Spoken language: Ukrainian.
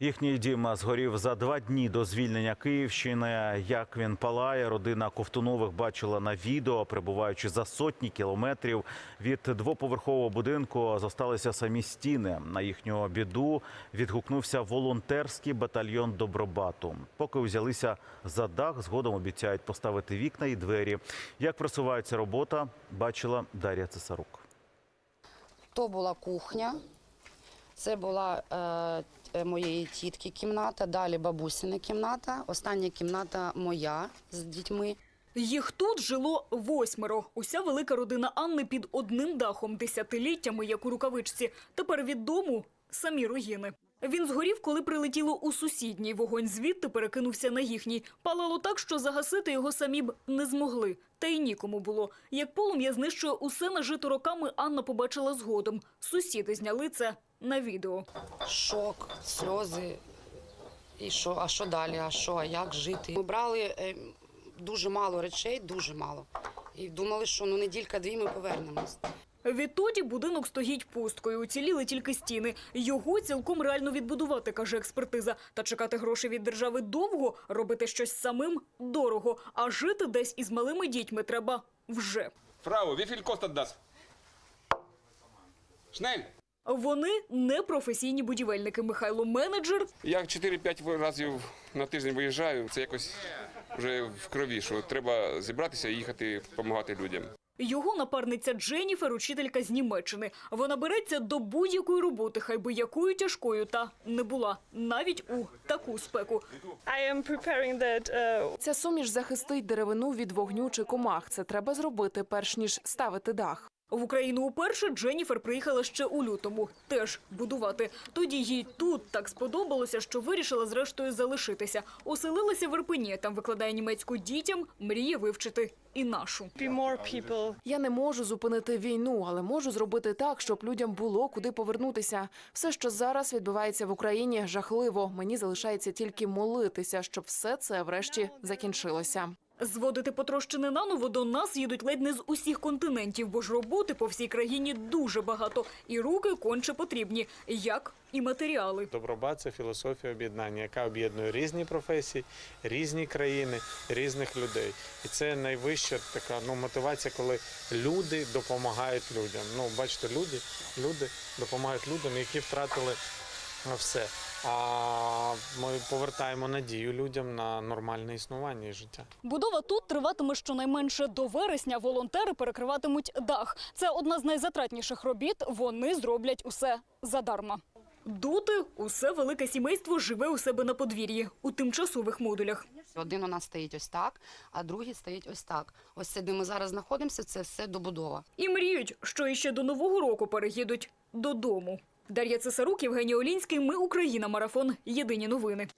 Їхній дім згорів за два дні до звільнення Київщини. Як він палає, родина Ковтунових бачила на відео, прибуваючи за сотні кілометрів від двоповерхового будинку, зосталися самі стіни. На їхню біду відгукнувся волонтерський батальйон Добробату. Поки взялися за дах, згодом обіцяють поставити вікна і двері. Як просувається робота, бачила Дар'я Цесарук. То була кухня, це була е, е, моєї тітки кімната, далі бабусина кімната, остання кімната моя з дітьми. Їх тут жило восьмеро. Уся велика родина Анни під одним дахом десятиліттями, як у рукавичці. Тепер від дому самі руїни. Він згорів, коли прилетіло у сусідній. Вогонь звідти перекинувся на їхній. Палало так, що загасити його самі б не змогли. Та й нікому було. Як полум'я знищує усе нажито роками, Анна побачила згодом. Сусіди зняли це на відео. Шок, сльози. І що, а що далі? А що, а як жити? Ми брали е, дуже мало речей, дуже мало. І думали, що ну неділька-дві ми повернемось. Відтоді будинок стоїть пусткою. Уціліли тільки стіни. Його цілком реально відбудувати, каже експертиза. Та чекати грошей від держави довго, робити щось самим дорого. А жити десь із малими дітьми треба вже. Wie viel kostet das? Schnell! Вони не професійні будівельники. Михайло менеджер. Я 4-5 разів на тиждень виїжджаю. Це якось вже в крові, що треба зібратися і їхати допомагати людям. Його напарниця Дженніфер, учителька з Німеччини. Вона береться до будь-якої роботи, хай би якою тяжкою та не була, навіть у таку спеку. That uh, Ця суміш захистить деревину від вогню чи комах. Це треба зробити, перш ніж ставити дах. В Україну уперше Дженніфер приїхала ще у лютому. Теж будувати. Тоді їй тут так сподобалося, що вирішила зрештою залишитися. Оселилася в Ірпені. Там викладає німецьку дітям, мріє вивчити і нашу. Я не можу зупинити війну, але можу зробити так, щоб людям було куди повернутися. Все, що зараз відбувається в Україні, жахливо. Мені залишається тільки молитися, щоб все це врешті закінчилося. Зводити потрощене наново до нас їдуть ледь не з усіх континентів, бо ж роботи по всій країні дуже багато. І руки конче потрібні, як і матеріали. Добробат це філософія об'єднання, яка об'єднує різні професії, різні країни, різних людей. І це найвища така ну, мотивація, коли люди допомагають людям. Ну, бачите, люди, люди допомагають людям, які втратили ну, все. А ми повертаємо надію людям на нормальне існування і життя. Будова тут триватиме щонайменше до вересня. Волонтери перекриватимуть дах. Це одна з найзатратніших робіт. Вони зроблять усе задарма. Дути усе велике сімейство живе у себе на подвір'ї у тимчасових модулях. Один у нас стоїть ось так, а другий стоїть ось так. Ось це, де ми зараз знаходимося, це все добудова. І мріють, що іще до нового року переїдуть додому. Дар'я Цесарук, Євгеній Олінський. Ми Україна. Марафон. Єдині новини.